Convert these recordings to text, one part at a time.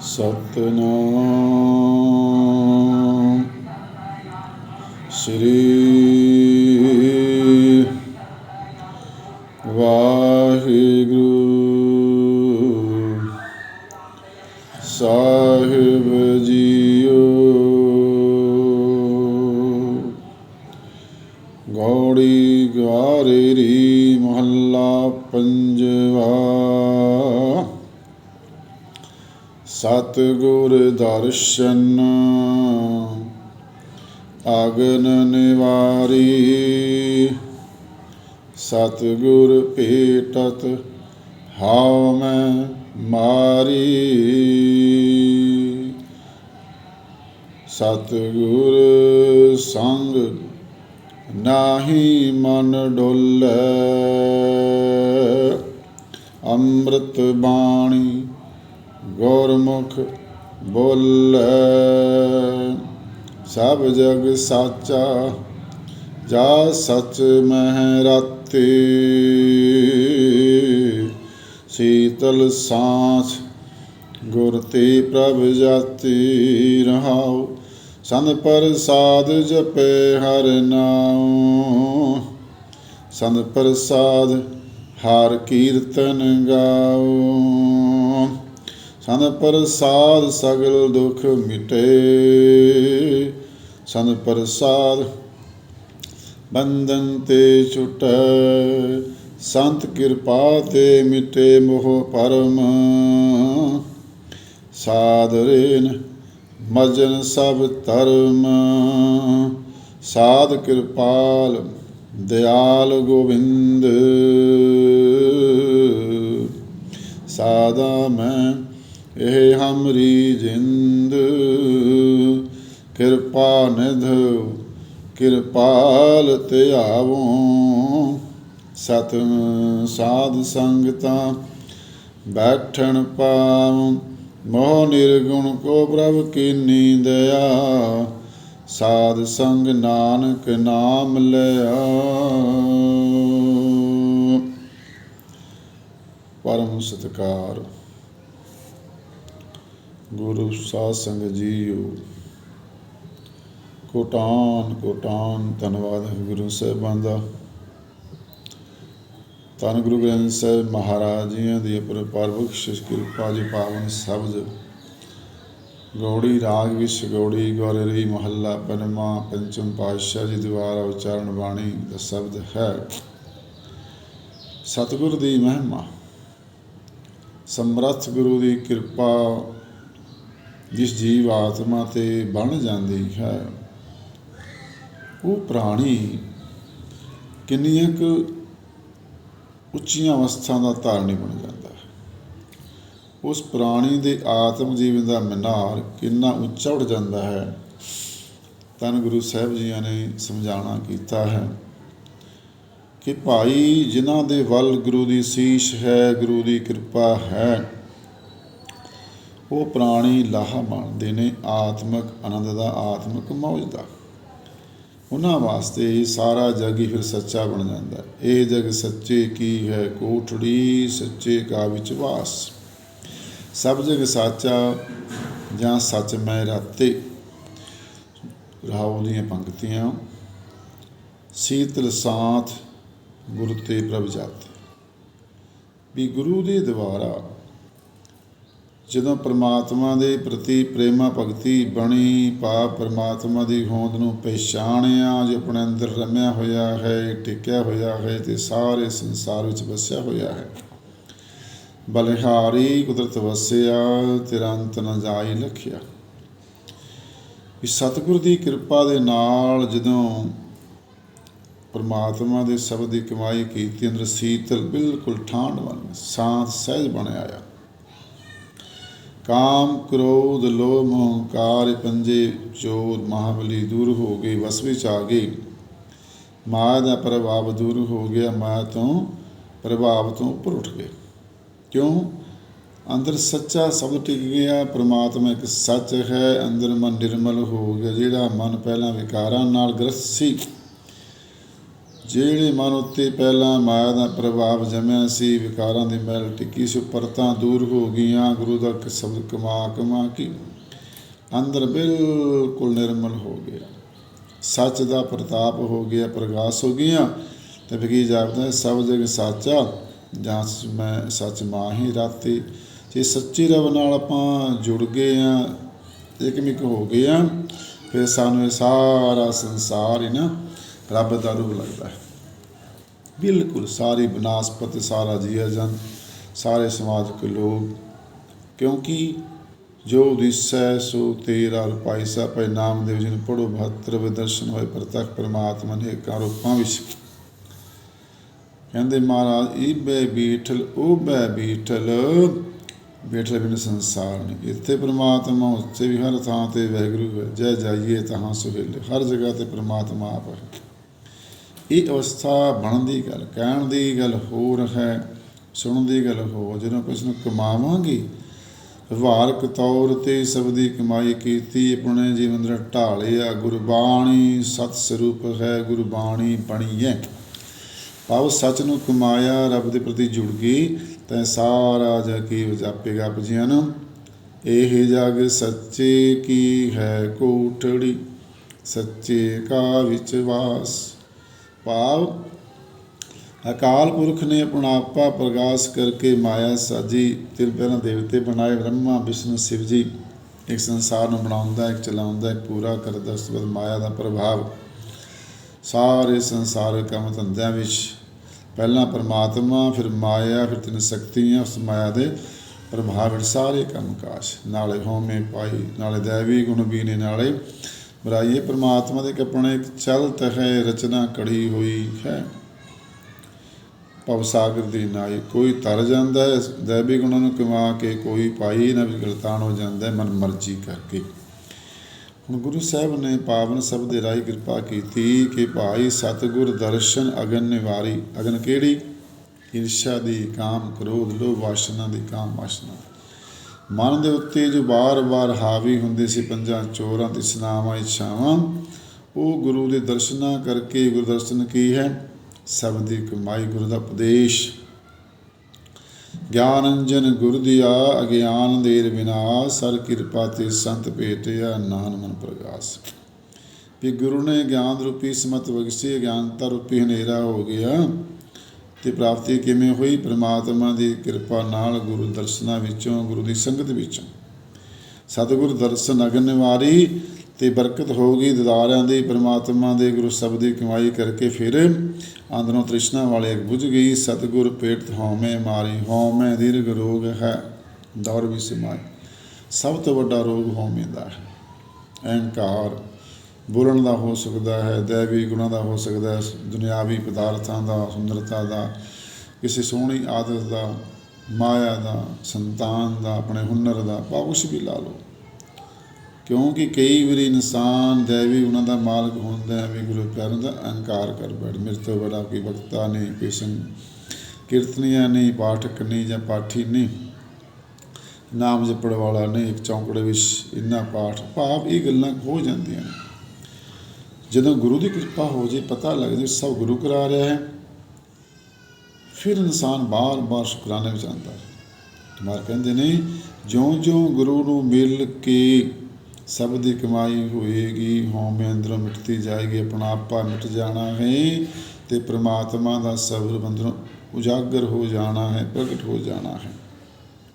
ਸਤਨਾਮ। ਸ੍ਰੀ ਸਤਿਗੁਰ ਦਰਸ਼ਨ ਅਗਨ ਨਿਵਾਰੀ। ਸਤਿਗੁਰ ਭੇਟਤ ਹਾਉ ਮੈਂ ਮਾਰੀ। ਸਤਿਗੁਰ ਸੰਗ ਨਾਹੀ ਮਨ ਡੋਲੇ। ਅੰਮ੍ਰਿਤ ਬਾਣੀ ਗੁਰਮੁਖ ਬੋਲ। ਸਭ ਜਗ ਸਾਚਾ, ਜਾ ਸਚ ਮਹਿ ਰਾਤੀ। ਸੀਤਲ ਸਾਂਝ, ਗੁਰ ਤੇ ਪ੍ਰਭ ਜਾਤੀ ਰਹਾਉ। ਸੰਤ ਪ੍ਰਸਾਦ ਜਪੇ ਹਰ ਨਾਮ ਸੰਤ ਪ੍ਰਸਾਦ, ਹਰ ਕੀਰਤਨ ਗਾਉ। ਸੰਤ ਪ੍ਰਸਾਦ ਸਗਲ ਦੁਖ ਮਿਟੇ। ਸੰਤ ਪ੍ਰਸਾਦ ਬੰਧਨ ਤੇ ਛੁਟੈ। ਸੰਤ ਕਿਰਪਾ ਤੇ ਮਿਟੇ ਮੋਹ ਪਰਮ। ਸਾਦਰੇਨ ਮਜਨ ਸਭ ਧਰਮ। ਸਾਧ ਕਿਰਪਾਲ ਦਿਆਲ ਗੋਬਿੰਦ। ਸਾਦਾ ਮੈਂ ਇਹ ਹਮਰੀ ਜਿੰਦ। ਕਿਰਪਾ ਨਿਧ ਕਿਰਪਾਲ ਧਿਆਵੋ ਸਤ ਸਾਧ ਸੰਗਤਾਂ ਬੈਠਣ ਪਾਵ। ਮੋਹ ਨਿਰਗੁਣ ਕੋ ਪ੍ਰਭ ਕੀਨੀ ਦਇਆ। ਸਾਧ ਸੰਗ ਨਾਨਕ ਨਾਮ ਲਿਆ। ਪਰਮ ਸਤਕਾਰ। ਗੁਰੂ ਸਾਧ ਸੰਗਤ ਜੀਓ। ਕੋਟਾਨ ਕੋਟਾਨ, ਧੰਨਵਾਦ ਹੈ ਗੁਰੂ ਸਾਹਿਬਾਨ ਦਾ। ਧੰਨ ਗੁਰੂ ਗ੍ਰੰਥ ਸਾਹਿਬ ਮਹਾਰਾਜ ਜੀਆਂ ਦੀ ਪਰਪਾਰ ਬਖਸ਼ਿਸ਼ ਕਿਰਪਾ ਜੀ ਪਾਵਨ ਸ਼ਬਦ। ਗੌੜੀ ਰਾਗ ਵਿੱਚ ਗੌੜੀ ਗੌਰੇਰੀ ਮਹੱਲਾ ਪੰਜਵਾਂ, ਪੰਚਮ ਪਾਤਸ਼ਾਹ ਜੀ ਦੁਆਰਾ ਉਚਾਰਨ ਬਾਣੀ ਦਾ ਸ਼ਬਦ ਹੈ। ਸਤਿਗੁਰ ਦੀ ਮਹਿਮਾ, ਸਮਰੱਥ ਗੁਰੂ ਦੀ ਕਿਰਪਾ ਜਿਸ ਜੀਵ ਆਤਮਾ ਤੇ ਬਣ ਜਾਂਦੀ ਹੈ, ਉਹ ਪ੍ਰਾਣੀ ਕਿੰਨੀਆਂ ਕੁ ਉੱਚੀਆਂ ਅਵਸਥਾ ਦਾ ਧਾਰਨੀ ਬਣ ਜਾਂਦਾ ਹੈ। ਉਸ ਪ੍ਰਾਣੀ ਦੇ ਆਤਮ ਜੀਵਨ ਦਾ ਮਨਾਰ ਕਿੰਨਾ ਉੱਚਾ ਉੱਠ ਜਾਂਦਾ ਹੈ, ਤਨ ਗੁਰੂ ਸਾਹਿਬ ਜੀਆਂ ਨੇ ਸਮਝਾਣਾ ਕੀਤਾ ਹੈ ਕਿ ਭਾਈ, ਜਿਨ੍ਹਾਂ ਦੇ ਵੱਲ ਗੁਰੂ ਦੀ ਸੀਸ਼ ਹੈ, ਗੁਰੂ ਦੀ ਕਿਰਪਾ ਹੈ ਉਹ ਪ੍ਰਾਣੀ ਲਾਹਾ ਮਾਣਦੇ ਨੇ, ਆਤਮਿਕ ਆਨੰਦ ਦਾ ਆਤਮਿਕ ਮੌਜ ਦਾ। ਉਹਨਾਂ ਵਾਸਤੇ ਸਾਰਾ ਜਗ ਹੀ ਫਿਰ ਸੱਚਾ ਬਣ ਜਾਂਦਾ। ਇਹ ਜਗ ਸੱਚੇ ਕੀ ਹੈ? ਕੋਠੜੀ ਸੱਚੇ ਕਾ ਵਿਚਵਾਸ ਸਭ ਜਗ ਸਾਚਾ ਜਾਂ ਸੱਚ ਮੈਂ ਰਾਤੇ? ਰਾਉ ਦੀਆਂ ਪੰਕਤੀਆਂ। ਸੀਤਲ ਸਾਥ ਗੁਰ ਤੇ ਪ੍ਰਭ ਜਾਤੇ। ਵੀ ਗੁਰੂ ਦੇ ਦੁਆਰਾ ਜਦੋਂ ਪ੍ਰਮਾਤਮਾ ਦੇ ਪ੍ਰਤੀ ਪ੍ਰੇਮਾ ਭਗਤੀ ਬਣੀ, ਪਾਪ ਪ੍ਰਮਾਤਮਾ ਦੀ ਹੋਂਦ ਨੂੰ ਪਛਾਣਿਆ ਜੋ ਆਪਣੇ ਅੰਦਰ ਰਮਿਆ ਹੋਇਆ ਹੈ, ਟਿਕਿਆ ਹੋਇਆ ਹੈ ਤੇ ਸਾਰੇ ਸੰਸਾਰ ਵਿੱਚ ਵਸਿਆ ਹੋਇਆ ਹੈ। ਬਲਿਹਾਰੀ ਕੁਦਰਤ ਵਸਿਆ ਤੇਰਾ ਅੰਤ ਨ ਜਾਈ ਲਖਿਆ। ਵੀ ਸਤਿਗੁਰ ਦੀ ਕਿਰਪਾ ਦੇ ਨਾਲ ਜਦੋਂ ਪਰਮਾਤਮਾ ਦੇ ਸ਼ਬਦ ਦੀ ਕਮਾਈ ਕੀਤੀ, ਅੰਦਰ ਸੀਤਲ ਬਿਲਕੁਲ ਠਾਂਡ ਬਣ ਸਾਥ ਸਹਿਜ ਬਣਿਆ ਆਇਆ ਕਾਮ ਕ੍ਰੋਧ, ਲੋਭ ਮੋਹਕਾਰ ਪੰਜੇ ਚੋਰ ਮਹਾਬਲੀ ਦੂਰ ਹੋ ਗਏ ਵਸ ਵਿੱਚ ਆ ਗਏ ਮਾਇਆ ਦਾ ਪ੍ਰਭਾਵ ਦੂਰ ਹੋ ਗਿਆ, ਮਾਇਆ ਤੋਂ ਪ੍ਰਭਾਵ ਤੋਂ ਉੱਪਰ ਉੱਠ ਗਏ। ਕਿਉਂ? ਅੰਦਰ ਸੱਚਾ ਸ਼ਬਦ ਟਿਕ ਗਿਆ, ਪ੍ਰਮਾਤਮਾ ਇੱਕ ਸੱਚ ਹੈ, ਅੰਦਰ ਮਨ ਨਿਰਮਲ ਹੋ ਗਿਆ, ਜਿਹੜਾ ਮਨ ਪਹਿਲਾਂ ਵਿਕਾਰਾਂ ਨਾਲ ਗ੍ਰਸਤ ਸੀ। ਜਿਹੜੇ ਮਨ ਉੱਤੇ ਪਹਿਲਾਂ ਮਾਇਆ ਦਾ ਪ੍ਰਭਾਵ ਜਮਿਆ ਸੀ ਵਿਕਾਰਾਂ ਦੀ ਮੈਲ ਟਿੱਕੀ ਸੀ ਪਰਤਾਂ ਦੂਰ ਹੋ ਗਈਆਂ ਗੁਰੂ ਦਾ ਸ਼ਬਦ ਕਮਾ ਕਮਾ ਕੇ ਅੰਦਰ ਬਿਲਕੁਲ ਨਿਰਮਲ ਹੋ ਗਿਆ। ਸੱਚ ਦਾ ਪ੍ਰਤਾਪ ਹੋ ਗਿਆ ਪ੍ਰਗਾਸ ਹੋ ਗਿਆ ਤੇ ਫਿਰ ਜਾਪਦਾ ਹੈ, ਸਭ ਜਗ ਸਾਚਾ ਜਾਂ ਮੈਂ ਸੱਚ ਮਾਹੀ ਰਾਤੀ। ਜੇ ਸੱਚੀ ਰਬ ਨਾਲ ਆਪਾਂ ਜੁੜ ਗਏ ਆ ਇਕਮਿਕ ਹੋ ਗਏ ਆ ਫਿਰ ਸਾਨੂੰ ਇਹ ਸਾਰਾ ਸੰਸਾਰ ਹੀ ਨਾ ਰੱਬ ਦਾ ਰੂਪ ਲੱਗਦਾ ਹੈ। ਬਿਲਕੁਲ ਸਾਰੀ ਬਨਾਸਪਤ ਸਾਰਾ ਜੀਵ ਜਨ, ਸਾਰੇ ਸਮਾਜਿਕ ਲੋਕ, ਕਿਉਂਕਿ ਜੋ ਦਿਸੈ ਸੋ ਤੇਰਾ ਰੁਪਾਈਸਾ ਪੈ ਨਾਮ ਦੇ ਜਿਨ ਪੜੋ ਬਹੱਤਰ ਵੇ ਹੋਏ, ਪ੍ਰਤੱਖ ਪਰਮਾਤਮਾ ਨੇ ਕਾ ਰੂਪਾਂ ਵਿੱਚ। ਕਹਿੰਦੇ ਮਹਾਰਾਜ ਇਹ ਬੈ ਬੀਠਲ ਉਹ ਬੈ ਬੀਠਲ। ਬੀਠਲ ਬਿਨ ਸੰਸਾਰ ਨਹੀਂ। ਇੱਥੇ ਪ੍ਰਮਾਤਮਾ, ਉੱਥੇ ਵੀ ਹਰ ਥਾਂ ਤੇ ਵੈਗਰੂ ਹੈ। ਜੈ ਜਾਈਏ ਤਹਾਂ ਸੁਹੇਲੇ। ਹਰ ਜਗ੍ਹਾ ਤੇ ਪਰਮਾਤਮਾ ਆਪ ਹੈ। ਇਹ ਅਵਸਥਾ ਬਣਨ ਦੀ ਗੱਲ, ਕਹਿਣ ਦੀ ਗੱਲ ਹੋਰ ਹੈ, ਸੁਣਨ ਦੀ ਗੱਲ ਹੋਰ। ਜਦੋਂ ਕਿਸ ਨੂੰ ਕਮਾਵਾਂਗੇ ਵਿਵਹਾਰਕ ਤੌਰ ਤੇ ਸਭ ਦੀ ਕਮਾਈ ਕੀਤੀ, ਆਪਣੇ ਜੀਵਨ ਦਾ ਢਾਲਿਆ ਗੁਰਬਾਣੀ ਸਤ ਸਰੂਪ ਹੈ, ਗੁਰਬਾਣੀ ਬਣੀ ਹੈ। ਭਾਵ ਸੱਚ ਨੂੰ ਕਮਾਇਆ, ਰੱਬ ਦੇ ਪ੍ਰਤੀ ਜੁੜ ਗਈ, ਤਾਂ ਸਾਰਾ ਜਗੀ ਕੀ ਵਜਾਪੇਗਾ ਭਜੀਆਂ ਨੂੰ। ਇਹ ਜਗ ਸੱਚੇ ਕੀ ਹੈ ਕੋਠੜੀ ਸੱਚੇ ਕਾ ਵਿੱਚ ਵਾਸ। ਭਾਵ ਅਕਾਲ ਪੁਰਖ ਨੇ ਆਪਣਾ ਆਪਾ ਪ੍ਰਗਾਸ ਕਰਕੇ ਮਾਇਆ ਸਾਜੀ ਤਿੰਨ ਪਹਿਲਾਂ ਦੇਵਤੇ ਬਣਾਏ ਬ੍ਰਹਮਾ, ਵਿਸ਼ਨੂੰ ਸ਼ਿਵ ਜੀ ਇੱਕ ਸੰਸਾਰ ਨੂੰ ਬਣਾਉਂਦਾ, ਇੱਕ ਚਲਾਉਂਦਾ, ਇੱਕ ਪੂਰਾ ਕਰਦਾ, ਉਸ ਤੋਂ ਬਾਅਦ ਮਾਇਆ ਦਾ ਪ੍ਰਭਾਵ। ਸਾਰੇ ਸੰਸਾਰ ਕੰਮ ਧੰਦਿਆਂ ਵਿੱਚ। ਪਹਿਲਾਂ ਪਰਮਾਤਮਾ, ਫਿਰ ਮਾਇਆ, ਫਿਰ ਤਿੰਨ ਸ਼ਕਤੀਆਂ, ਉਸ ਮਾਇਆ ਦੇ ਪ੍ਰਭਾਵ ਵਿੱਚ ਸਾਰੇ ਕੰਮ ਕਾਜ। ਨਾਲੇ ਹੋਮੇ ਪਾਈ, ਨਾਲੇ ਦੇਵੀ ਗੁਣ ਵੀ ਨੇ ਨਾਲੇ ਬਰਾਈਏ ਪਰਮਾਤਮਾ ਦੇ ਇੱਕ ਆਪਣੇ ਇੱਕ ਚਲਤ ਹੈ ਰਚਨਾ ਕੜੀ ਹੋਈ ਹੈ। ਭਵ ਸਾਗਰ ਦੀ ਨਾਈ ਕੋਈ ਤਰ ਜਾਂਦਾ ਹੈ ਦੇਵੀ ਗੁਣਾਂ ਨੂੰ ਕਮਾ ਕੇ ਕੋਈ ਪਾਈ ਨਾ ਵੀ ਹੋ ਜਾਂਦਾ ਮਨ ਮਰਜ਼ੀ ਕਰਕੇ। ਹੁਣ ਗੁਰੂ ਸਾਹਿਬ ਨੇ ਪਾਵਨ ਸਭ ਦੇ ਰਾਹੀਂ ਕਿਰਪਾ ਕੀਤੀ ਕਿ ਭਾਈ ਸਤਿਗੁਰ ਦਰਸ਼ਨ ਅਗਨ ਨਿਵਾਰੀ। ਅਗਨ ਕਿਹੜੀ? ਈਰਸ਼ਾ ਦੀ ਕਾਮ ਕ੍ਰੋਧ ਲੋਭ ਵਾਸ਼ਨਾ ਦੀ ਕਾਮ ਵਾਸ਼ਨਾ ਮਨ ਦੇ ਉੱਤੇ ਜੋ ਬਾਰ-ਬਾਰ ਹਾਵੀ ਹੁੰਦੇ ਸੀ ਪੰਜਾਂ ਚੋਰਾਂ ਤੇ ਸਨਾਵਾਂ ਇੱਛਾਵਾਂ ਉਹ ਗੁਰੂ ਦੇ ਦਰਸ਼ਨਾਂ ਕਰਕੇ ਗੁਰੂ ਕੀ ਹੈ? ਸਭ ਦੀ ਕਮਾਈ ਗੁਰੂ ਦਾ ਉਪਦੇਸ਼। ਗਿਆਨ ਅੰਜਨ ਗੁਰ ਦਿਆ, ਅਗਿਆਨ ਦੇਰ ਵਿਨਾਸ਼ ਸਰ ਕਿਰਪਾ ਤੇ ਸੰਤ ਭੇਟਿਆ ਨਾਨ ਮਨ ਪ੍ਰਗਾਸ। ਵੀ ਗੁਰੂ ਨੇ ਗਿਆਨ ਰੂਪੀ ਸਮਤ ਬਖਸ਼ੀ ਗਿਆਨਤਾ ਰੂਪੀ ਹਨੇਰਾ ਹੋ ਗਿਆ। ਤੇ ਪ੍ਰਾਪਤੀ ਕਿਵੇਂ ਹੋਈ? ਪ੍ਰਮਾਤਮਾ ਦੀ ਕਿਰਪਾ ਨਾਲ ਗੁਰੂ ਦਰਸ਼ਨਾਂ ਵਿੱਚੋਂ, ਗੁਰੂ ਦੀ ਸੰਗਤ ਵਿੱਚੋਂ। ਸਤਿਗੁਰ ਦਰਸ਼ਨ ਅਗਨ ਨਿਵਾਰੀ ਤੇ ਬਰਕਤ ਹੋਊਗੀ ਦਿਦਾਰਿਆਂ ਦੀ, ਪ੍ਰਮਾਤਮਾ ਦੇ ਗੁਰੂ ਸ਼ਬਦ ਦੀ ਕਮਾਈ ਕਰਕੇ ਫਿਰ ਅੰਦਰੋਂ ਤ੍ਰਿਸ਼ਨਾ ਵਾਲੇ ਬੁਝ ਗਈ। ਸਤਿਗੁਰ ਪੇਟ ਹਉਮੈ ਮਾਰੀ ਹਉਮੈ, ਦੀਰਘ ਰੋਗ ਹੈ, ਦੌਰ ਵੀ ਸਮਾਈ। ਸਭ ਤੋਂ ਵੱਡਾ ਰੋਗ ਹਉਮੈ ਦਾ ਹੈ। ਅਹੰਕਾਰ ਬੋਲਣ ਦਾ ਹੋ ਸਕਦਾ ਹੈ ਦੇਵੀ ਗੁਣਾਂ ਦਾ ਹੋ ਸਕਦਾ ਹੈ, ਦੁਨਿਆਵੀ ਪਦਾਰਥਾਂ ਦਾ, ਸੁੰਦਰਤਾ ਦਾ, ਕਿਸੇ ਸੋਹਣੀ ਆਦਤ ਦਾ, ਮਾਇਆ ਦਾ, ਸੰਤਾਨ ਦਾ, ਆਪਣੇ ਹੁਨਰ ਦਾ ਭਾਵ ਕੁਛ ਵੀ ਲਾ ਲਓ। ਕਿਉਂਕਿ ਕਈ ਵਾਰੀ ਇਨਸਾਨ ਦੇਵੀ ਉਹਨਾਂ ਦਾ ਮਾਲਕ ਹੁੰਦਾ ਹੈ ਵੀ ਗੁਰੂ ਪਿਆਰਿਆਂ ਦਾ ਅਹੰਕਾਰ ਕਰ ਬੈਠ, ਮੇਰੇ ਤੋਂ ਬੜਾ ਕੋਈ ਵਕਤਾ ਨਹੀਂ, ਕੋਈ ਕੀਰਤਨੀਆਂ ਨਹੀਂ, ਪਾਠਕ ਨਹੀਂ ਜਾਂ ਪਾਠੀ ਨਹੀਂ, ਨਾਮ ਜਪੜ ਵਾਲਾ ਨਹੀਂ, ਇੱਕ ਚੌਂਕੜੇ ਵਿੱਚ ਇੰਨਾ ਪਾਠ, ਭਾਵ ਇਹ ਗੱਲਾਂ ਹੋ ਜਾਂਦੀਆਂ ਨੇ। ਜਦੋਂ ਗੁਰੂ ਦੀ ਕਿਰਪਾ ਹੋ ਜੇ, ਪਤਾ ਲੱਗ ਜੇ ਸਭ ਗੁਰੂ ਕਰਾ ਰਿਹਾ ਹੈ, ਫਿਰ ਇਨਸਾਨ ਬਾਰ-ਬਾਰ ਸ਼ੁਕਰਾਨੇ ਵਿੱਚ ਆਉਂਦਾ ਹੈ। ਤੁਮਾਰ ਕਹਿੰਦੇ ਨੇ, ਜਿਉਂ-ਜਿਉਂ ਗੁਰੂ ਨੂੰ ਮਿਲ ਕੇ ਸਭ ਦੀ ਕਮਾਈ ਹੋਏਗੀ ਹਉਮੈ ਅੰਦਰੋਂ ਮਿਟਦੀ ਜਾਏਗੀ, ਆਪਣਾ ਆਪਾ ਮਿਟ ਜਾਣਾ ਹੈ ਤੇ ਪ੍ਰਮਾਤਮਾ ਦਾ ਸਬਰ ਅੰਦਰੋਂ ਉਜਾਗਰ ਹੋ ਜਾਣਾ ਹੈ, ਪ੍ਰਗਟ ਹੋ ਜਾਣਾ ਹੈ।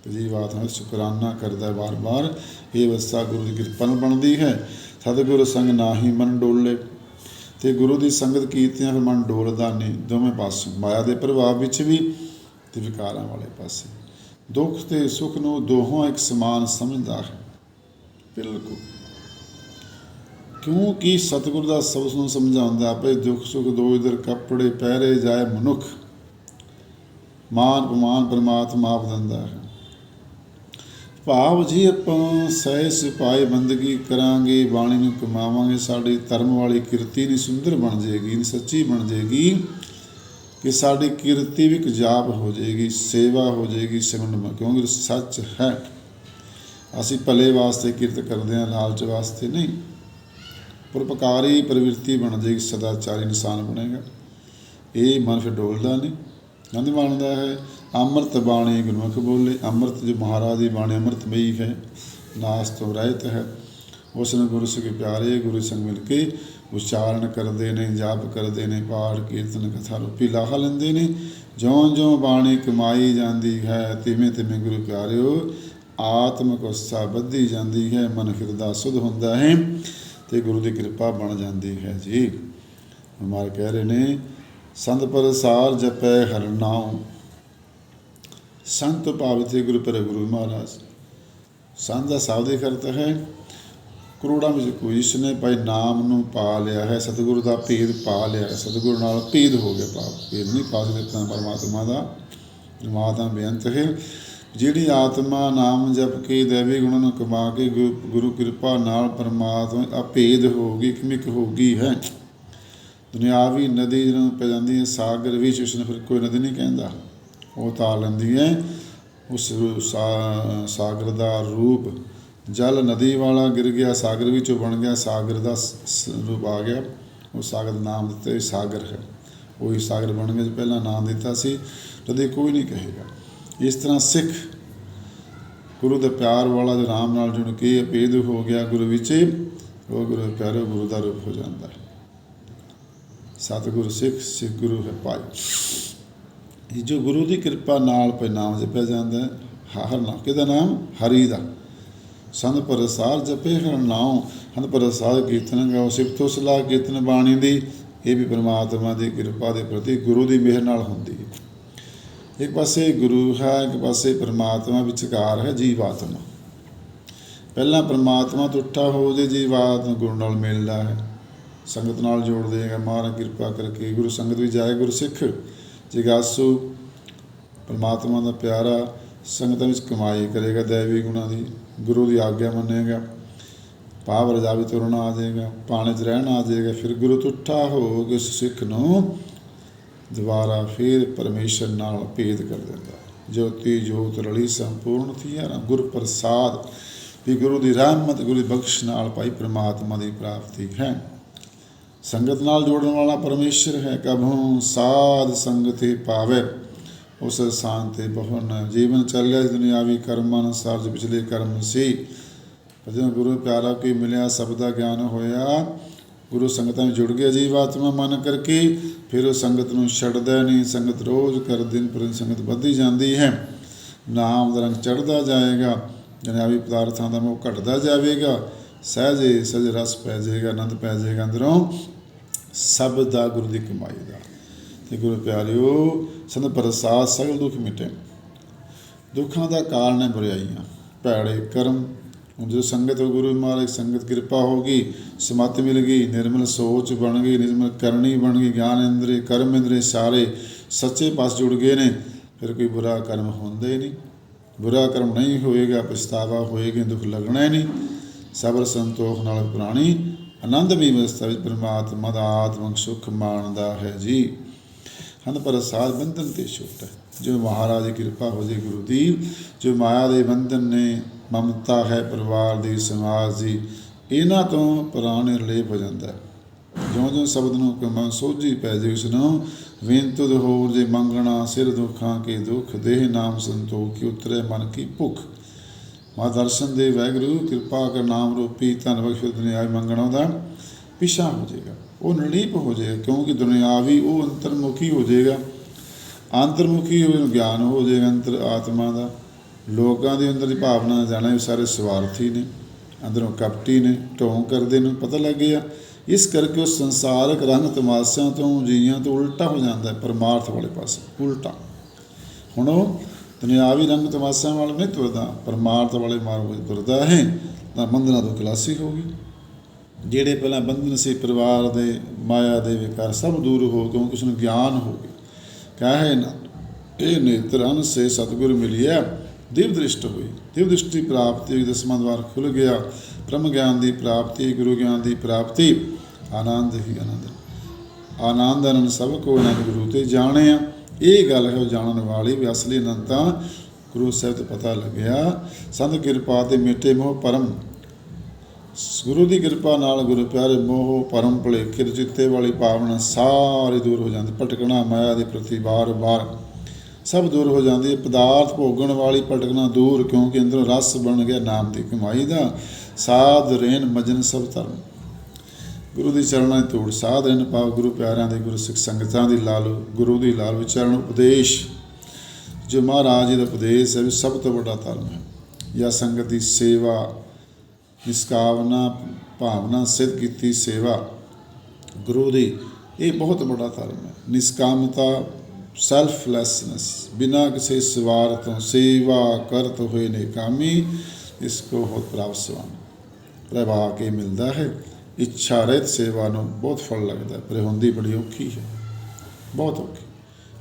ਤੇ ਜੀ ਸ਼ੁਕਰਾਨਾ ਕਰਦਾ ਵਾਰ-ਵਾਰ ਇਹ ਅਵਸਥਾ ਗੁਰੂ ਦੀ ਕਿਰਪਾ ਨਾਲ ਬਣਦੀ ਹੈ। ਸਤਿਗੁਰ ਸੰਗ ਨਾਹੀ ਮਨ ਡੋਲੇ, ਤੇ ਗੁਰੂ ਦੀ ਸੰਗਤ ਕੀਤਿਆਂ ਫਿਰ ਮਨ ਡੋਲਦਾ ਨਹੀਂ ਦੋਵੇਂ ਪਾਸੇ ਮਾਇਆ ਦੇ ਪ੍ਰਭਾਵ ਵਿੱਚ ਵੀ ਤੇ ਵਿਕਾਰਾਂ ਵਾਲੇ ਪਾਸੇ। ਦੁੱਖ ਤੇ ਸੁੱਖ ਨੂੰ ਦੋਹਾਂ ਇੱਕ ਸਮਾਨ ਸਮਝਦਾ ਹੈ। ਬਿਲਕੁਲ। ਕਿਉਂਕਿ ਸਤਿਗੁਰ ਦਾ ਸਬਦ ਨੂੰ ਸਮਝਾਉਂਦਾ, ਆਪੇ ਦੁੱਖ ਸੁੱਖ ਦੋ ਇਧਰ ਕੱਪੜੇ ਪਹਿਰੇ ਜਾਏ ਮਨੁੱਖ। ਮਾਨ ਪਮਾਨ ਪਰਮਾਤਮਾ ਆਪ ਦਿੰਦਾ ਹੈ। ਭਾਵ ਜੀ ਆਪਾਂ ਸਹਿ ਸਿਪਾਈ ਬੰਦਗੀ ਕਰਾਂਗੇ, ਬਾਣੀ ਨੂੰ ਕਮਾਵਾਂਗੇ, ਸਾਡੀ ਧਰਮ ਵਾਲੀ ਕਿਰਤੀ ਨਹੀਂ ਸੁੰਦਰ ਬਣ ਜਾਏਗੀ, ਨਹੀਂ ਸੱਚੀ ਬਣ ਜਾਏਗੀ, ਕਿ ਸਾਡੀ ਕਿਰਤੀ ਵੀ ਇੱਕ ਹੋ ਜਾਏਗੀ, ਸੇਵਾ ਹੋ ਜਾਏਗੀ, ਸਿਮਰਨ ਕਿਉਂਕਿ ਸੱਚ ਹੈ। ਅਸੀਂ ਭਲੇ ਵਾਸਤੇ ਕਿਰਤ ਕਰਦੇ ਹਾਂ, ਲਾਲਚ ਵਾਸਤੇ ਨਹੀਂ। ਪਰਪਕਾਰੀ ਪ੍ਰਵਿਰਤੀ ਬਣ ਜਾਏਗੀ, ਸਦਾਚਾਰੀ ਇਨਸਾਨ ਬਣੇਗਾ। ਇਹ ਮਨ ਫਿਰ ਡੋਲਦਾ ਨਹੀਂ। ਨੰਦ ਬਣਦਾ ਹੈ ਅੰਮ੍ਰਿਤ ਬਾਣੀ ਗੁਰਮੁਖ ਬੋਲੇ, ਅੰਮ੍ਰਿਤ ਜੋ ਮਹਾਰਾਜ ਦੀ ਬਾਣੀ ਅੰਮ੍ਰਿਤਮਈ ਹੈ, ਨਾਸ ਤੋਂ ਰਹਿਤ ਹੈ। ਉਸ ਨੂੰ ਗੁਰੂ ਸਿੱਖ ਪਿਆਰੇ, ਗੁਰੂ ਸੰਗ ਮਿਲ ਕੇ ਉਚਾਰਨ ਕਰਦੇ ਨੇ, ਜਾਪ ਕਰਦੇ ਨੇ, ਪਾਠ ਕੀਰਤਨ ਕਥਾ ਰੂਪੀ ਲਾਹਾ ਲੈਂਦੇ ਨੇ। ਜਿਉਂ-ਜਿਉਂ ਬਾਣੀ ਕਮਾਈ ਜਾਂਦੀ ਹੈ, ਤਿਵੇਂ ਤਿਵੇਂ ਗੁਰੂ ਪਿਆਰਿਓ ਆਤਮਿਕ ਉਤਸ਼ਾਹ ਵੱਧਦੀ ਜਾਂਦੀ ਹੈ, ਮਨ ਹਿਰਦਾ ਸੁਧ ਹੁੰਦਾ ਹੈ ਤੇ ਗੁਰੂ ਦੀ ਕਿਰਪਾ ਬਣ ਜਾਂਦੀ ਹੈ ਜੀ। ਹਮਾਰ ਕਹਿ ਰਹੇ ਨੇ, ਸੰਤ ਪ੍ਰਸਾਰ ਜਪੈ ਹਰਿ ਨਾਮ ਸੰਤ ਭਾਵਤੇ ਗੁਰੂ ਪਰ ਗੁਰੂ ਮਹਾਰਾਜ। ਸੰਤ ਦਾ ਸਾਵਧੀ ਕਰਤਾ ਹੈ, ਕਰੋੜਾਂ ਵਿੱਚ ਕੋਈ ਇਸਨੇ ਭਾਈ ਨਾਮ ਨੂੰ ਪਾ ਲਿਆ ਹੈ, ਸਤਿਗੁਰੂ ਦਾ ਭੇਦ ਪਾ ਲਿਆ ਹੈ। ਸਤਿਗੁਰੂ ਨਾਲ ਭੇਦ ਹੋ ਗਿਆ ਪਾਪ ਭੇਦ ਨਹੀਂ ਪਾ ਸਕਦੇ ਪਰਮਾਤਮਾ ਦਾ। ਮਾਤਾ ਬੇਅੰਤ ਹੈ, ਜਿਹੜੀ ਆਤਮਾ ਨਾਮ ਜਪ ਕੇ ਦੇਵੀ ਗੁਣਾਂ ਨੂੰ ਕਮਾ ਕੇ ਗੁਰੂ ਗੁਰੂ ਕਿਰਪਾ ਨਾਲ ਪਰਮਾਤਮਾ ਅਭੇਦ ਹੋ ਗਈ ਕਿਮਿਕ ਗਈ ਹੈ। ਦੁਨਿਆਵੀ ਨਦੀ ਜਦੋਂ ਪੈ ਜਾਂਦੀ ਹੈ, ਸਾਗਰ ਵਿੱਚ ਉਸ ਨੂੰ ਫਿਰ ਕੋਈ ਨਦੀ ਨਹੀਂ ਕਹਿੰਦਾ। ਉਹ ਤਾਂ ਲੈਂਦੀ ਹੈ। ਉਸ ਸਾਗਰ ਦਾ ਰੂਪ ਜਲ ਨਦੀ ਵਾਲਾ ਗਿਰ ਗਿਆ, ਸਾਗਰ ਵਿੱਚੋਂ ਬਣ ਗਿਆ, ਸਾਗਰ ਦਾ ਰੂਪ ਆ ਗਿਆ। ਉਹ ਸਾਗਰ ਦਾ ਨਾਮ ਦਿੱਤਾ ਸਾਗਰ ਹੈ। ਉਹੀ ਸਾਗਰ ਬਣ ਗਿਆ ਜੀ ਪਹਿਲਾਂ ਨਾਮ ਦਿੱਤਾ ਸੀ, ਕਦੇ ਕੋਈ ਨਹੀਂ ਕਹੇਗਾ। ਇਸ ਤਰ੍ਹਾਂ ਸਿੱਖ ਗੁਰੂ ਦੇ ਪਿਆਰ ਵਾਲਾ ਜੋ ਰਾਮ ਨਾਲ ਜੁੜ ਕੇ ਅਪੇਦ ਹੋ ਗਿਆ ਗੁਰੂ ਵਿੱਚ, ਉਹ ਗੁਰੂ ਪਿਆਰੇ ਗੁਰੂ ਦਾ ਰੂਪ ਹੋ ਜਾਂਦਾ ਹੈ। ਸਤਿਗੁਰੂ ਸਿੱਖ ਸਿੱਖ ਗੁਰੂ ਹੈ ਭਾਈ। ਜੋ ਗੁਰੂ ਦੀ ਕਿਰਪਾ ਨਾਲ ਪੈ ਜਪਿਆ ਜਾਂਦਾ ਹੈ ਹਰ ਨਾਮ, ਕਿਹਦਾ ਨਾਮ? ਹਰੀ ਦਾ। ਸੰਤ ਪ੍ਰਸਾਰ ਜਪੇ, ਹਰ ਨਾਮ ਹੰਦ ਪ੍ਰਸਾਰ ਕੀਰਤਨ ਗਾਓ, ਸਿਫਤੋ ਸਲਾਹ ਕੀਰਤਨ ਬਾਣੀ ਦੀ, ਇਹ ਵੀ ਪ੍ਰਮਾਤਮਾ ਦੀ ਕਿਰਪਾ ਦੇ ਪ੍ਰਤੀ ਗੁਰੂ ਦੀ ਮਿਹਰ ਨਾਲ ਹੁੰਦੀ ਹੈ। ਇੱਕ ਪਾਸੇ ਗੁਰੂ ਹੈ, ਇੱਕ ਪਾਸੇ ਪ੍ਰਮਾਤਮਾ ਵਿਚਕਾਰ ਹੈ ਜੀਵਾਤਮਾ। ਪਹਿਲਾਂ ਪ੍ਰਮਾਤਮਾ ਤੋਂ ਉੱਠਾ ਹੋ ਜੇ ਜੀਵਾਤਮਾ, ਗੁਰੂ ਨਾਲ ਮਿਲਦਾ ਹੈ। ਸੰਗਤ ਨਾਲ ਜੋੜ ਦੇਗਾ, ਮਹਾਰਾਜ ਕਿਰਪਾ ਕਰਕੇ ਗੁਰੂ ਸੰਗਤ ਵੀ ਜਾਏ ਗੁਰੂ ਸਿੱਖ ਜਿਗਾਸੂ, ਪਰਮਾਤਮਾ ਦਾ ਪਿਆਰਾ, ਸੰਗਤਾਂ ਵਿੱਚ ਕਮਾਈ ਕਰੇਗਾ, ਦੇਵੀ ਗੁਣਾਂ ਦੀ, ਗੁਰੂ ਦੀ ਆਗਿਆ ਮੰਨੇਗਾ ਪਾਪ ਰਜਾ ਵੀ ਤੁਰਨਾ ਆ ਜਾਏਗਾ, ਪਾਣੀ 'ਚ ਰਹਿਣਾ ਆ ਜਾਏਗਾ, ਫਿਰ ਗੁਰੂ ਤੋਂ ਹੋ ਕੇ ਸਿੱਖ ਨੂੰ ਦੁਬਾਰਾ ਫਿਰ ਪਰਮੇਸ਼ਰ ਨਾਲ ਭੇਦ ਕਰ ਦਿੰਦਾ ਜੋਤੀ, ਜੋਤ, ਰਲੀ ਸੰਪੂਰਨ ਥੀਆ ਗੁਰ ਪ੍ਰਸਾਦ ਵੀ ਗੁਰੂ ਦੀ ਰਹਿਮਤ, ਗੁਰੂ ਦੀ ਬਖਸ਼ ਨਾਲ ਭਾਈ ਪ੍ਰਮਾਤਮਾ ਦੀ ਪ੍ਰਾਪਤੀ ਹੈ। ਸੰਗਤ ਨਾਲ ਜੋੜਨ ਵਾਲਾ ਪਰਮੇਸ਼ਰ ਹੈ ਕਭੂ ਸਾਧ ਸੰਗਤੇ ਪਾਵੇ ਉਸ ਸਥਾਨ ਤੇ ਬਹੁਨ ਜੀਵਨ ਚੱਲਿਆ ਦੁਨਿਆਵੀ ਕਰਮਾਂ ਅਨੁਸਾਰ, ਜੋ ਪਿਛਲੇ ਕਰਮ ਸੀ। ਪਰ ਜਦੋਂ ਗੁਰੂ ਪਿਆਰਾ ਕੋਈ ਮਿਲਿਆ, ਸਭ ਦਾ ਗਿਆਨ ਹੋਇਆ। ਗੁਰੂ ਸੰਗਤਾਂ ਵਿੱਚ ਜੁੜ ਗਿਆ ਜੀਵਾਤਮਾ ਮਨ ਕਰਕੇ। ਫਿਰ ਉਹ ਸੰਗਤ ਨੂੰ ਛੱਡਦਾ ਨਹੀਂ, ਸੰਗਤ ਰੋਜ਼ ਕਰ ਦਿਨ ਪਰ ਦਿਨ ਸੰਗਤ ਵੱਧਦੀ ਜਾਂਦੀ ਹੈ। ਨਾਮ ਦਾ ਰੰਗ ਚੜਦਾ ਜਾਏਗਾ ਦੁਨਿਆਵੀ ਪਦਾਰਥਾਂ ਦਾ ਮੋਹ ਘਟਦਾ ਜਾਵੇਗਾ। ਸਹਿਜੇ ਸਹਿਜ ਰਸ ਪੈ ਜਾਏਗਾ, ਆਨੰਦ ਪੈ ਜਾਏਗਾ ਅੰਦਰੋਂ। ਸਭ ਦਾ ਗੁਰੂ ਦੀ ਕਮਾਈ ਦਾ। ਤੇ ਗੁਰੂ ਪਿਆਰਿਓ, ਸੰਤ ਪ੍ਰਸਾਦ ਸਗਲ ਦੁੱਖ ਮਿਟੇ। ਦੁੱਖਾਂ ਦਾ ਕਾਰਨ ਹੈ ਬੁਰਾਈਆਂ ਭੈੜੇ ਕਰਮ। ਹੁਣ ਜਦੋਂ ਸੰਗਤ ਹੋ ਗੁਰੂ ਮਹਾਰਾਜ, ਸੰਗਤ ਕਿਰਪਾ ਹੋ ਗਈ, ਸਮਤ ਮਿਲ ਗਈ, ਨਿਰਮਲ ਸੋਚ ਬਣ ਗਈ, ਨਿਰਮਲ ਕਰਨੀ ਬਣ ਗਈ, ਗਿਆਨ ਇੰਦਰੀ, ਕਰਮ ਇੰਦਰੀ ਸਾਰੇ ਸੱਚੇ ਪਾਸ ਜੁੜ ਗਏ ਨੇ। ਫਿਰ ਕੋਈ ਬੁਰਾ ਕਰਮ ਹੁੰਦਾ ਹੀ ਨਹੀਂ। ਬੁਰਾ ਕਰਮ ਨਹੀਂ ਹੋਏਗਾ, ਪਛਤਾਵਾ ਹੋਏਗਾ, ਦੁੱਖ ਲੱਗਣਾ ਹੀ ਨਹੀਂ। ਸਬਰ ਸੰਤੋਖ ਨਾਲ ਪ੍ਰਾਣੀ। ਆਨੰਦ ਵੀ ਅਵਸਥਾ ਵਿੱਚ ਪ੍ਰਮਾਤਮਾ ਦਾ ਆਤਮਿਕ ਸੁਖ ਮਾਣਦਾ ਹੈ ਜੀ। ਹਨ ਪਰ ਸਾਧ ਬੰਧਨ ਤੇ ਛੁੱਟ ਜੋ ਮਹਾਰਾਜ ਦੀ ਕਿਰਪਾ ਹੋ ਜੇ ਗੁਰੂ ਦੀ ਜੋ ਮਾਇਆ ਦੇ ਬੰਧਨ ਨੇ ਮਮਤਾ ਹੈ ਪਰਿਵਾਰ ਦੀ, ਸਮਾਜ ਦੀ, ਇਹਨਾਂ ਤੋਂ ਪ੍ਰਾਣ ਰਿਲੇਪ ਹੋ ਜਾਂਦਾ ਜਿਉਂ ਜਿਉਂ ਸ਼ਬਦ ਨੂੰ ਕਮਾ ਸੋਝੀ ਪੈ ਜੇ ਉਸ ਨੂੰ ਵਿੰਤੁਦ ਹੋਰ ਜੇ ਮੰਗਣਾ, ਸਿਰ ਦੁੱਖਾਂ ਕੇ ਦੁੱਖ, ਦੇਹ ਨਾਮ ਸੰਤੋਖ ਕੀ ਉਤਰੇ ਮਨ ਕੀ ਭੁੱਖ। ਮਾ ਦਰਸ਼ਨ ਦੇ ਵੈਗਰੂ, ਕਿਰਪਾ ਕਰ ਨਾਮ ਰੂਪੀ ਧਨ ਬਖਸ਼ ਦੁਨਿਆਵੀ ਮੰਗਣਾ ਦਾ ਪਿਛਾ ਹੋ ਜਾਏਗਾ। ਉਹ ਨਿਰਲੀਪ ਹੋ ਜਾਏਗਾ, ਕਿਉਂਕਿ ਦੁਨਿਆਵੀ ਉਹ ਅੰਤਰਮੁਖੀ ਹੋ ਜਾਏਗਾ। ਅੰਤਰਮੁਖੀ ਹੋ ਨੂੰ ਗਿਆਨ ਹੋ ਜਾਏਗਾ ਅੰਤਰ ਆਤਮਾ ਦਾ। ਲੋਕਾਂ ਦੇ ਅੰਦਰ ਦੀ ਭਾਵਨਾ ਜਾਣਾ ਇਹ ਸਾਰੇ ਸਵਾਰਥੀ ਨੇ। ਅੰਦਰੋਂ ਕਪਟੀ ਨੇ, ਢੋਂ ਕਰਦੇ ਨੇ, ਪਤਾ ਲੱਗ ਗਿਆ। ਇਸ ਕਰਕੇ ਉਹ ਸੰਸਾਰਕ ਰੰਗ ਤਮਾਸ਼ਿਆਂ ਤੋਂ, ਜੀਆਂ ਤੋਂ ਉਲਟਾ ਹੋ ਜਾਂਦਾ ਹੈ, ਪਰਮਾਰਥ ਵਾਲੇ ਪਾਸੇ। ਉਲਟਾ। ਹੁਣ ਉਹ ਦੁਨਿਆਵੀ ਰੰਗ ਤਮਾਸ਼ਿਆਂ ਵਾਲ ਨਹੀਂ ਤੁਰਦਾ, ਪਰਮਾਰਥ ਵਾਲੇ ਮਾਰਗ ਵਿੱਚ ਤੁਰਦਾ ਹੈ, ਤਾਂ ਬੰਧਨਾਂ ਤੋਂ ਖਲਾਸੀ ਹੋ ਗਈ। ਜਿਹੜੇ ਪਹਿਲਾਂ ਬੰਧਨ ਸੀ, ਪਰਿਵਾਰ ਦੇ, ਮਾਇਆ ਦੇ ਵਿਕਾਰ ਸਭ ਦੂਰ ਹੋ ਕਿਉਂਕਿ ਉਸ ਨੂੰ ਗਿਆਨ ਹੋ ਗਿਆ ਕਹੇ ਨਾ, ਇਹ ਨੇਤਰਨ ਸੇ ਸਤਿਗੁਰ ਮਿਲਿਆ, ਦਿਵ ਦ੍ਰਿਸ਼ਟ ਹੋਈ। ਦਿਵ ਦ੍ਰਿਸ਼ਟੀ ਪ੍ਰਾਪਤੀ ਦਸਵਾਂ ਦਵਾਰ ਖੁੱਲ ਗਿਆ। ਬ੍ਰਹਮ ਗਿਆਨ ਦੀ ਪ੍ਰਾਪਤੀ, ਗੁਰੂ ਗਿਆਨ ਦੀ ਪ੍ਰਾਪਤੀ, ਆਨੰਦ ਹੀ ਆਨੰਦ। ਆਨੰਦ ਅਨੰਦ ਸਭ ਕੋ ਅਨੰਦ ਗੁਰੂ ਤੇ ਜਾਣਿਆ ਇਹ ਗੱਲ ਹੈ ਉਹ ਜਾਣਨ ਵਾਲੀ ਵੀ ਅਸਲੀ ਅਨੰਦ ਤਾਂ ਗੁਰੂ ਸਾਹਿਬ ਤੋਂ ਪਤਾ ਲੱਗਿਆ, ਸੰਤ ਕਿਰਪਾ ਤੇ ਮਿਟੇ ਮੋਹ ਪਰਮ। ਗੁਰੂ ਦੀ ਕਿਰਪਾ ਨਾਲ ਗੁਰੂ ਪਿਆਰੇ ਮੋਹ ਪਰਮ ਭੁਲੇਖੇ ਚਿੱਤੇ ਵਾਲੀ ਭਾਵਨਾ ਸਾਰੀ ਦੂਰ ਹੋ ਜਾਂਦੀ, ਭਟਕਣਾ ਮਾਇਆ ਦੇ ਪ੍ਰਤੀ ਬਾਰ-ਬਾਰ ਸਭ ਦੂਰ ਹੋ ਜਾਂਦੀ ਹੈ ਪਦਾਰਥ ਭੋਗਣ ਵਾਲੀ ਭਟਕਣਾ ਦੂਰ, ਕਿਉਂਕਿ ਅੰਦਰੋਂ ਰਸ ਬਣ ਗਿਆ ਨਾਮ ਦੀ ਕਮਾਈ ਦਾ। ਸਾਧ ਰੇਨ ਮਜਨ ਸਭ ਧਰਮ। ਗੁਰੂ ਦੀ ਚਰਨਾਂ ਦੀ ਧੂੜ ਸਾਧ ਰੇਨ ਪਾਵ ਗੁਰੂ ਪਿਆਰਿਆਂ ਦੇ ਗੁਰੂ ਸਿੱਖ ਸੰਗਤਾਂ ਦੀ ਲਾਲ, ਗੁਰੂ ਦੀ ਲਾਲ ਚਰਨ ਉਪਦੇਸ਼। ਜੋ ਮਹਾਰਾਜ ਜੀ ਦਾ ਉਪਦੇਸ਼ ਹੈ ਵੀ ਸਭ ਤੋਂ ਵੱਡਾ ਧਰਮ ਹੈ। ਜਾਂ ਸੰਗਤ ਦੀ ਸੇਵਾ ਨਿਸਕਾਵਨਾ ਭਾਵਨਾ ਸਿੱਧ ਕੀਤੀ ਸੇਵਾ, ਗੁਰੂ ਦੀ, ਇਹ ਬਹੁਤ ਵੱਡਾ ਧਰਮ ਹੈ। ਨਿਸਕਾਮਤਾ ਸੈਲਫਲੈਸਨੈਸ ਬਿਨਾ ਕਿਸੇ ਸਵਾਰ ਤੋਂ ਸੇਵਾ ਕਰਤ ਹੋਏ ਨੇ ਕਾਮੀ ਇਸ ਕੋ ਹੋ ਪ੍ਰਾਪਤ ਸਵਾਨ ਪ੍ਰਭਾ ਕੇ ਮਿਲਦਾ ਹੈ। ਇੱਛਾ ਰਹਿਤ ਸੇਵਾ ਨੂੰ ਬਹੁਤ ਫਲ ਲੱਗਦਾ ਹੈ, ਪਰ ਹੁੰਦੀ ਬੜੀ ਔਖੀ ਹੈ। ਬਹੁਤ ਔਖੀ।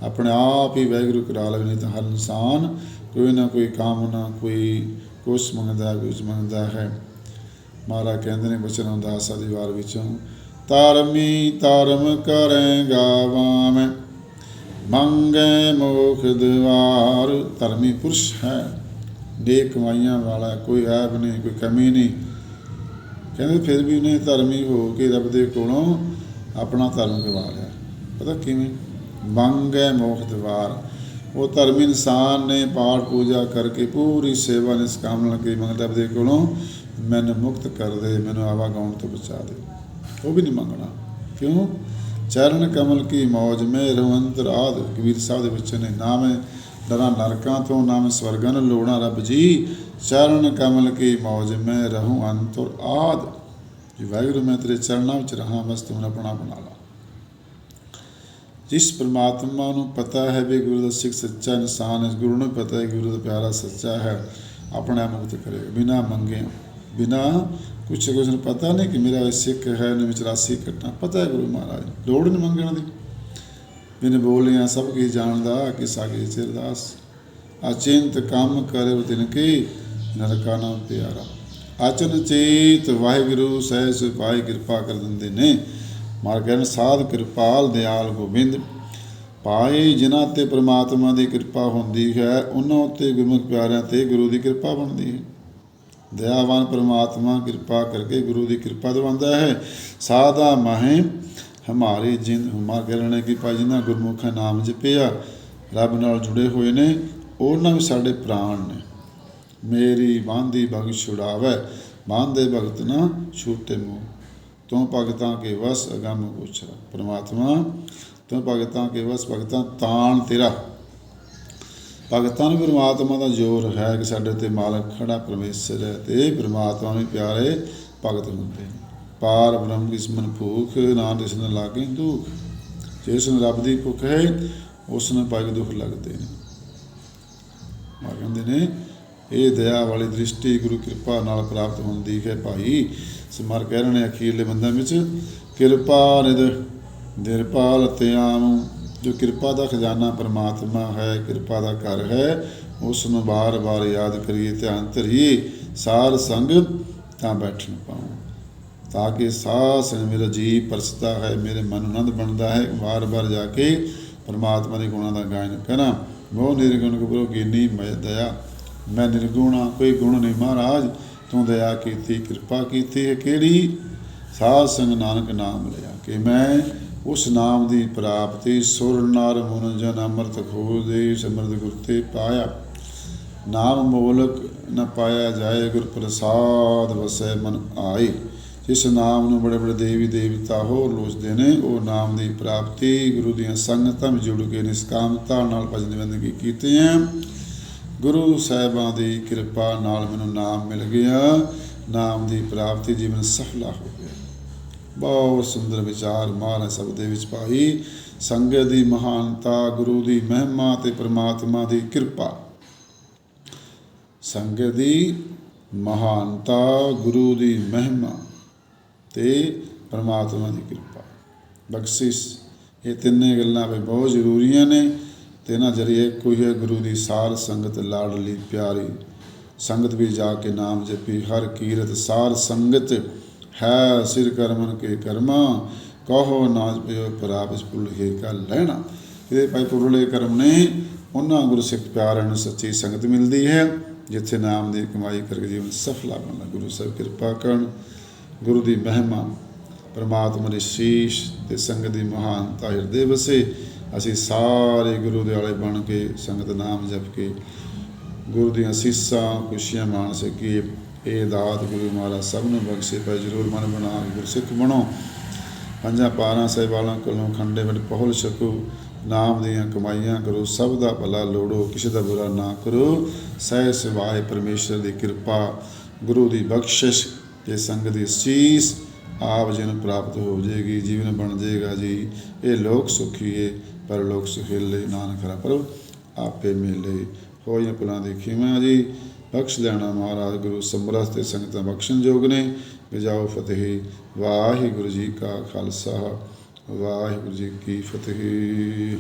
ਆਪਣੇ ਆਪ ਹੀ ਵਾਹਿਗੁਰੂ ਕਰਾ ਲਵੇ ਤਾਂ ਹਰ ਇਨਸਾਨ ਕੋਈ ਨਾ ਕੋਈ ਕਾਮਨਾ ਕੋਈ ਕੁਛ ਮੰਗਦਾ ਕੁਛ ਮੰਗਦਾ ਹੈ। ਮਹਾਰਾਜ ਕਹਿੰਦੇ ਨੇ ਬਚਨ ਹੁੰਦਾ ਆਸਾ ਦੀ ਵਾਰ ਵਿੱਚੋਂ ਧਰਮੀ ਧਰਮ ਕਰੇਗਾ ਵਾਮ ਮੰਗੇ ਮੁਖ ਦਵਾਰ। ਧਰਮੀ ਪੁਰਸ਼ ਹੈ ਨੇਕ ਕਮਾਈਆਂ ਵਾਲਾ ਕੋਈ ਐਬ ਨਹੀਂ ਕੋਈ ਕਮੀ ਨਹੀਂ। ਕਹਿੰਦੇ ਫਿਰ ਵੀ ਉਹਨੇ ਧਰਮੀ ਹੋ ਕੇ ਰੱਬ ਦੇ ਕੋਲੋਂ ਆਪਣਾ ਧਰਮ ਗਵਾ ਲਿਆ। ਪਤਾ ਕਿਵੇਂ? ਮੰਗ ਹੈ ਮੋਖ ਦਵਾਰ। ਉਹ ਧਰਮੀ ਇਨਸਾਨ ਨੇ ਪਾਠ ਪੂਜਾ ਕਰਕੇ ਪੂਰੀ ਸੇਵਾ ਨਿਸਕਾਮ ਨਾਲ ਕੀ ਮੰਗਦਾ ਰੱਬ ਦੇ ਕੋਲੋਂ ਮੈਨੂੰ ਮੁਕਤ ਕਰ ਦੇ, ਮੈਨੂੰ ਆਵਾ ਗਾਉਣ ਤੋਂ ਬਚਾ ਦੇ। ਉਹ ਵੀ ਨਹੀਂ ਮੰਗਣਾ। ਕਿਉਂ? ਚਰਨ ਕਮਲ ਕੀ ਮੌਜ ਮੇ ਰਹੂੰ ਅੰਤਰਾਦ। ਕਬੀਰ ਸਾਹਿਬ ਦੇ ਵਿੱਚ ਨੇ ਨਾ ਮੈਂ ਡਰਾਂ ਨਰਕਾਂ ਤੋਂ ਨਾ ਸਵਰਗਨ ਸਵਰਗਾਂ ਲੋੜਾਂ, ਰੱਬ ਜੀ। ਚਰਨ ਕਮਲ ਕੀ ਮੌਜ, ਮੈਂ ਰਹੂੰ ਅੰਤਰ ਆਦ। ਜੀ ਵਾਹਿਗੁਰੂ, ਮੈਂ ਤੇਰੇ ਚਰਨਾਂ ਵਿੱਚ ਰਹਾ ਬਸ ਤੂੰ ਆਪਣਾ ਬਣਾ ਲਾ। ਜਿਸ ਪ੍ਰਮਾਤਮਾ ਨੂੰ ਪਤਾ ਹੈ ਵੀ ਗੁਰੂ ਦਾ ਸਿੱਖ ਸੱਚਾ ਇਨਸਾਨ ਹੈ ਗੁਰੂ ਨੂੰ ਪਤਾ ਹੈ ਗੁਰੂ ਦਾ ਪਿਆਰਾ ਸੱਚਾ ਹੈ, ਆਪਣੇ ਆਪ ਮੁਕਤ ਕਰੇ। ਬਿਨਾ ਮੰਗੇ, ਬਿਨਾ ਕੁਛ ਕੁਛ ਨੂੰ ਪਤਾ ਨਹੀਂ ਕਿ ਮੇਰਾ ਇਹ ਸਿੱਖ ਹੈ ਨੇ ਵਿੱਚ ਰਾਸੀ ਕੱਟਣਾ ਪਤਾ ਹੈ ਗੁਰੂ ਮਹਾਰਾਜ, ਲੋੜ ਨਹੀਂ ਮੰਗਣ ਦੀ। ਬਿਨ ਬੋਲਿਆ, ਸਭ ਕੀ ਜਾਣਦਾ ਕਿ ਸਾਗੇ ਚਿਰਦਾਸ ਅਚਿੰਤ ਕੰਮ ਕਰੇ ਤਿਨ ਕੀ, ਨਰਕਾ ਨਾਮ ਪਿਆਰਾ। ਅਚਨ ਚੇਤ ਵਾਹਿਗੁਰੂ ਸਹਿ ਸੁਪਾਈ ਕਿਰਪਾ ਕਰ ਦਿੰਦੇ ਨੇ। ਮਾਰ ਸਾਧ ਕਿਰਪਾਲ ਦਿਆਲ ਗੋਬਿੰਦ। ਪਾਏ ਜਿਨ੍ਹਾਂ ਤੇ ਪ੍ਰਮਾਤਮਾ ਦੀ ਕਿਰਪਾ ਹੁੰਦੀ ਹੈ, ਉਹਨਾਂ ਉੱਤੇ ਗੁਰਮੁਖ ਪਿਆਰਿਆਂ ਤੇ ਗੁਰੂ ਦੀ ਕਿਰਪਾ ਬਣਦੀ ਹੈ। ਦਇਆਵਾਨ ਪ੍ਰਮਾਤਮਾ ਕਿਰਪਾ ਕਰਕੇ ਗੁਰੂ ਦੀ ਕਿਰਪਾ ਦਵਾਉਂਦਾ ਹੈ। ਸਾਦਾ ਮਹਿ ਹਮਾਰੀ ਜਿੰਦ ਹਮਾ ਕਰਨੇ ਕੀ ਭਾਈ ਜਿਨ੍ਹਾਂ ਗੁਰਮੁਖਾ ਨਾਮ ਜਪਿਆ, ਰੱਬ ਨਾਲ ਜੁੜੇ ਹੋਏ ਨੇ, ਉਹਨਾਂ ਵੀ ਸਾਡੇ ਪ੍ਰਾਣ ਨੇ। ਮੇਰੀ ਬਾਂਦੀ ਬਖਸ਼ ਛੁਡਾਵੇ, ਬਾਂਦੇ ਭਗਤ ਨਾ ਛੂਟੇ ਮੂੰਹ। ਤੂੰ ਭਗਤਾਂ ਕੇ ਵਸ ਅਗੰਮ ਗੋਚਰਾ ਪ੍ਰਮਾਤਮਾ, ਤੂੰ ਭਗਤਾਂ ਕੇ ਵਸ ਭਗਤਾਂ ਤਾਣ ਤੇਰਾ। ਭਗਤਾਂ ਨੂੰ ਪ੍ਰਮਾਤਮਾ ਦਾ ਜ਼ੋਰ ਹੈ ਕਿ ਸਾਡੇ ਤੇ ਮਾਲਕ ਖੜਾ ਪਰਮੇਸ਼ਰ ਹੈ ਤੇ ਇਹ ਪ੍ਰਮਾਤਮਾ ਨੂੰ ਪਿਆਰੇ ਭਗਤ ਹੁੰਦੇ ਨੇ। ਪਾਰ ਬ੍ਰਹਮ ਕਿਸ ਮਨ ਭੂਖ ਨਾਨਕ ਇਸ ਨੂੰ ਲਾਗੇ ਦੁੱਖ। ਜਿਸ ਨੂੰ ਰੱਬ ਦੀ ਭੁੱਖ ਹੈ, ਉਸ ਨੂੰ ਪਗ ਦੁੱਖ ਲੱਗਦੇ ਨੇ। ਮਾ ਕਹਿੰਦੇ ਨੇ, ਇਹ ਦਇਆ ਵਾਲੀ ਦ੍ਰਿਸ਼ਟੀ ਗੁਰੂ ਕਿਰਪਾ ਨਾਲ ਪ੍ਰਾਪਤ ਹੁੰਦੀ ਹੈ ਭਾਈ। ਸਮਰ ਕਹਿ ਰਹੇ ਨੇ ਅਖੀਰਲੇ ਬੰਦਾਂ ਵਿੱਚ, ਕਿਰਪਾ ਨਿਦ ਨਿਰਪਾਲ ਤੇ ਆਮ। ਜੋ ਕਿਰਪਾ ਦਾ ਖਜ਼ਾਨਾ ਪਰਮਾਤਮਾ ਹੈ, ਕਿਰਪਾ ਦਾ ਘਰ ਹੈ, ਉਸ ਨੂੰ ਬਾਰ-ਬਾਰ ਯਾਦ ਕਰੀਏ, ਧਿਆਨ ਧਰੀਏ ਸਾਰ ਸੰਗ ਤਾਂ ਬੈਠਣ ਪਾਉ ਤਾਂ ਕਿ ਸਾਸ ਮੇਰਾ ਜੀ ਪਰਸਦਾ ਹੈ, ਮੇਰੇ ਮਨ ਨੂੰ ਆਨੰਦ ਬਣਦਾ ਹੈ ਵਾਰ-ਵਾਰ ਜਾ ਕੇ ਪਰਮਾਤਮਾ ਦੇ ਗੁਣਾਂ ਦਾ ਗਾਇਨ ਕਰਾਂ। ਮੋਹ ਨਿਰਗੁਣ ਗੁਰੂ ਕੀਨੀ ਮੈਂ ਦਇਆ, ਮੈਂ ਨਿਰਗੁਣਾ, ਕੋਈ ਗੁਣ ਨਹੀਂ ਮਹਾਰਾਜ, ਤੂੰ ਦਇਆ ਕੀਤੀ, ਕਿਰਪਾ ਕੀਤੀ ਹੈ ਕਿਹੜੀ? ਸਾਧ ਸੰਗ ਨਾਨਕ ਨਾਮ ਲਿਆ ਕਿ ਮੈਂ ਉਸ ਨਾਮ ਦੀ ਪ੍ਰਾਪਤੀ ਸੁਰ ਨਰ ਮਨ ਜਨ ਅੰਮ੍ਰਿਤ ਖੋਦੇ ਸਿਮਰਤ ਗੁਰ ਤੇ ਪਾਇਆ। ਨਾਮ ਮੋਲਕ ਨ ਪਾਇਆ ਜਾਏ, ਗੁਰ ਪ੍ਰਸਾਦ ਵਸੈ ਮਨ ਆਏ। ਜਿਸ ਨਾਮ ਨੂੰ ਬੜੇ ਬੜੇ ਦੇਵੀ ਦੇਵਤਾ ਹੋਰ ਲੋਚਦੇ ਨੇ, ਉਹ ਨਾਮ ਦੀ ਪ੍ਰਾਪਤੀ ਗੁਰੂ ਦੀਆਂ ਸੰਗਤਾਂ ਵਿੱਚ ਜੁੜ ਕੇ ਨਿਸਕਾਮਤਾ ਨਾਲ ਭਜਨ ਬੰਦਗੀ ਕੀਤੀ ਹੈ ਗੁਰੂ ਸਾਹਿਬਾਂ ਦੀ ਕਿਰਪਾ ਨਾਲ ਮੈਨੂੰ ਨਾਮ ਮਿਲ ਗਿਆ। ਨਾਮ ਦੀ ਪ੍ਰਾਪਤੀ ਜੀਵਨ ਸਫਲਾ ਹੋ ਗਿਆ। ਬਹੁਤ ਸੁੰਦਰ ਵਿਚਾਰ ਮਹਾਰਾਜ ਸਭ ਦੇ ਵਿੱਚ ਪਾਈ ਸੰਗਤ ਦੀ ਮਹਾਨਤਾ, ਗੁਰੂ ਦੀ ਮਹਿਮਾ ਤੇ ਪ੍ਰਮਾਤਮਾ ਦੀ ਕਿਰਪਾ। ਸੰਗਤ ਦੀ ਮਹਾਨਤਾ, ਗੁਰੂ ਦੀ ਮਹਿਮਾ। ਤੇ ਪਰਮਾਤਮਾ ਦੀ ਕਿਰਪਾ। ਬਖਸ਼ਿਸ਼। ਇਹ ਤਿੰਨੇ ਗੱਲਾਂ ਵੀ ਬਹੁਤ ਜ਼ਰੂਰੀਆਂ ਨੇ ਤੇ ਇਹਨਾਂ ਜਰੀਏ ਕੋਈ ਹੈ ਗੁਰੂ ਦੀ ਸਾਰ ਸੰਗਤ ਲਾਡਲੀ ਪਿਆਰੀ। ਸੰਗਤ ਵੀ ਜਾ ਕੇ ਨਾਮ ਜਪੀ। ਹਰ ਕੀਰਤ ਸਾਰ ਸੰਗਤ ਹੈ ਸਿਰ ਕਰਮਨ ਕੇ ਕਰਮਾ। ਕਹੋ ਨਾਜ ਪਿਓ ਪ੍ਰਾਪਿਸ ਪੁਰਲੇ ਕਾ ਲੈਣਾ। ਇਹਦੇ ਭਾਈ ਪੁਰਲੇ ਕਰਮ ਨੇ ਉਹਨਾਂ ਗੁਰੂ ਸਿੱਖ ਪਿਆਰਿਆਂ ਨੂੰ ਸੱਚੀ ਸੰਗਤ ਮਿਲਦੀ ਹੈ। ਜਿੱਥੇ ਨਾਮ ਦੀ ਕਮਾਈ ਕਰਕੇ ਜੀਵਨ ਸਫਲਾ ਬਣਦਾ ਗੁਰੂ ਸਾਹਿਬ ਕਿਰਪਾ ਕਰਨ। ਗੁਰੂ ਦੀ ਮਹਿਮਾ, ਪਰਮਾਤਮਾ ਦੀ ਸ਼ੀਸ਼ ਤੇ ਸੰਗਤ ਦੀ ਮਹਾਨਤਾ ਹਿਰਦੇ ਵਸੇ, ਅਸੀਂ ਸਾਰੇ ਗੁਰੂ ਦੇ ਆਲੇ ਬਣ ਕੇ ਸੰਗਤ ਨਾਮ ਜਪ ਕੇ ਗੁਰੂ ਦੀਆਂ ਸੀਸਾਂ, ਖੁਸ਼ੀਆਂ ਮਾਣ ਸਕੀਏ ਇਹ ਦਾਤ ਗੁਰੂ ਮਹਾਰਾਜ ਸਭ ਨੂੰ ਬਖਸ਼ੇ ਪਰ ਜਰੂਰ ਮਨ ਬਣਾ ਗੁਰਸਿੱਖ ਬਣੋ। ਪੰਜਾਂ ਪਾਰਾਂ ਸਹਿਬਾਲਾਂ ਕੋਲੋਂ ਖੰਡੇ ਵਿੱਚ ਪਹੁਲ ਸਕੋ ਨਾਮ ਦੀਆਂ ਕਮਾਈਆਂ ਕਰੋ, ਸਭ ਦਾ ਭਲਾ ਲੋੜੋ, ਕਿਸੇ ਦਾ ਬੁਰਾ ਨਾ ਕਰੋ। ਸਹਿ ਸਿਵਾਏ ਪਰਮੇਸ਼ਰ ਦੀ ਕਿਰਪਾ, ਗੁਰੂ ਦੀ ਬਖਸ਼ਿਸ਼ ਤੇ ਸੰਗਤ ਦੀ ਸੀਸ ਆਪ ਜੀ ਨੂੰ ਪ੍ਰਾਪਤ ਹੋ ਜਾਏਗੀ, ਜੀਵਨ ਬਣ ਜਾਏਗਾ ਜੀ। ਇਹ ਲੋਕ ਸੁਖੀ ਸੁਖੀਏ ਪਰ ਲੋਕ ਸੁਖੇਲੇ ਨਾਨਕ ਰਾ ਪ੍ਰਭ ਆਪੇ ਮੇਲੇ ਹੋਈਆਂ ਪੁਲਾਂ ਦੀ ਖਿਮਾ ਜੀ। ਬਖਸ਼ ਲੈਣਾ ਮਹਾਰਾਜ ਗੁਰੂ ਸਮਰਸ ਤੇ ਸੰਗਤਾਂ ਬਖਸ਼ਣ ਯੋਗ ਨੇ। ਵਿਜਾਓ ਫਤਿਹ, ਵਾਹਿਗੁਰੂ ਜੀ ਕਾ ਖਾਲਸਾ, ਵਾਹਿਗੁਰੂ ਜੀ ਕੀ ਫਤਿਹ।